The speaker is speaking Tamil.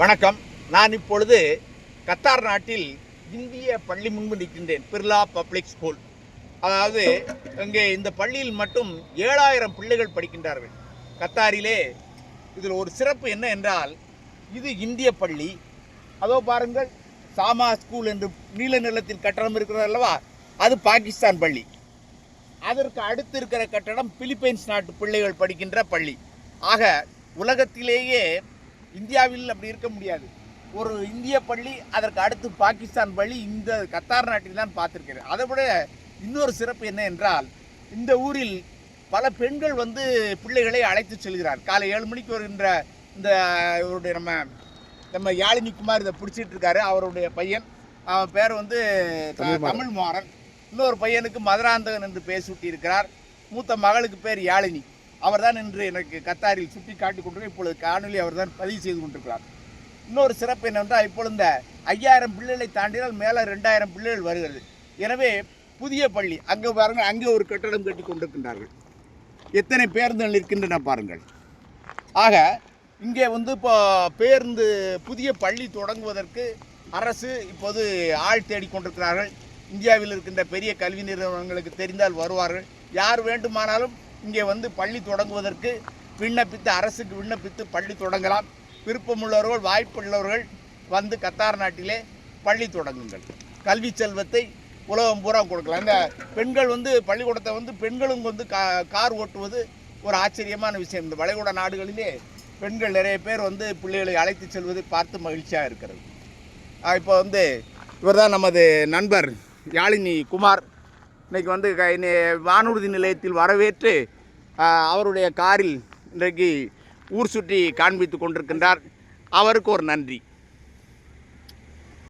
வணக்கம். நான் இப்பொழுது கத்தார் நாட்டில் இந்திய பள்ளி முன்பு நிற்கின்றேன். Birla public school. அதாவது இங்கே இந்த பள்ளியில் மட்டும் ஏழாயிரம் பிள்ளைகள் படிக்கின்றார்கள். கத்தாரிலே இதில் ஒரு சிறப்பு என்ன என்றால் இது இந்திய பள்ளி. அதோ பாருங்கள் சாமா ஸ்கூல் என்று நீல நிலத்தில் கட்டடம் இருக்கிறது அல்லவா? அது பாகிஸ்தான் பள்ளி. அதற்கு அடுத்து இருக்கிற கட்டடம் பிலிப்பைன்ஸ் நாட்டு பிள்ளைகள் படிக்கின்ற பள்ளி. ஆக உலகத்திலேயே இந்தியாவில் அப்படி இருக்க முடியாது. ஒரு இந்திய பள்ளி அதற்கு அடுத்து பாகிஸ்தான் பள்ளி இந்த கத்தார் நாட்டில் தான் பார்த்துருக்கிறேன் அதை விட இன்னொரு சிறப்பு என்ன என்றால் இந்த ஊரில் பல பெண்கள் வந்து பிள்ளைகளை அழைத்து செல்கிறார். காலை ஏழு மணிக்கு வருகின்ற இந்த இவருடைய நம்ம நம்ம யாழினி குமார் இதை பிடிச்சிட்டு இருக்காரு. அவருடைய பையன். அவன் பேர் வந்து. தமிழ் மாறன். இன்னொரு பையனுக்கு மதுராந்தகன் என்று பேர் சூட்டி இருக்கிறார் மூத்த மகளுக்கு பேர் யாழினி. அவர்தான் இன்று எனக்கு கத்தாரில் சுட்டி காட்டி கொண்டு இப்பொழுது காணொலி அவர்தான் பதிவு செய்து கொண்டிருக்கிறார். இன்னொரு சிறப்பு என்னவென்றால் இப்பொழுது இந்த ஐயாயிரம் பிள்ளைகளை தாண்டினால் மேலே ரெண்டாயிரம் பிள்ளைகள் வருகிறது. எனவே புதிய பள்ளி அங்கே பாருங்கள் அங்கே ஒரு கட்டடம் கட்டி கொண்டிருக்கின்றார்கள். எத்தனை பேருந்துகள் இருக்கின்றன பாருங்கள். ஆக இங்கே வந்து இப்போ பேருந்து புதிய பள்ளி தொடங்குவதற்கு அரசு இப்போது ஆள் தேடிக்கொண்டிருக்கிறார்கள் இந்தியாவில் இருக்கின்ற பெரிய கல்வி நிறுவனங்களுக்கு தெரிந்தால் வருவார்கள். யார் வேண்டுமானாலும் இங்கே வந்து பள்ளி தொடங்குவதற்கு விண்ணப்பித்து அரசுக்கு விண்ணப்பித்து பள்ளி தொடங்கலாம். விருப்பமுள்ளவர்கள் வாய்ப்புள்ளவர்கள் வந்து கத்தார் நாட்டிலே பள்ளி தொடங்குங்கள். கல்வி செல்வத்தை உலகம் பூரா கொடுக்கலாம். இந்த பெண்கள் வந்து பள்ளிக்கூடத்தை வந்து பெண்களும் வந்து கா கார் ஓட்டுவது ஒரு ஆச்சரியமான விஷயம். இந்த வளைகுடா நாடுகளிலே பெண்கள் நிறைய பேர் வந்து பிள்ளைகளை அழைத்து செல்வதை பார்த்து மகிழ்ச்சியாக இருக்கிறது. இப்போ வந்து இவர்தான் நமது நண்பர் யாழினி குமார். இன்றைக்கி வந்து க- இன்னை வானூர்தி நிலையத்தில் வரவேற்று அவருடைய காரில் இன்றைக்கு ஊர் சுற்றி காண்பித்து கொண்டிருக்கின்றார். அவருக்கு ஒரு நன்றி.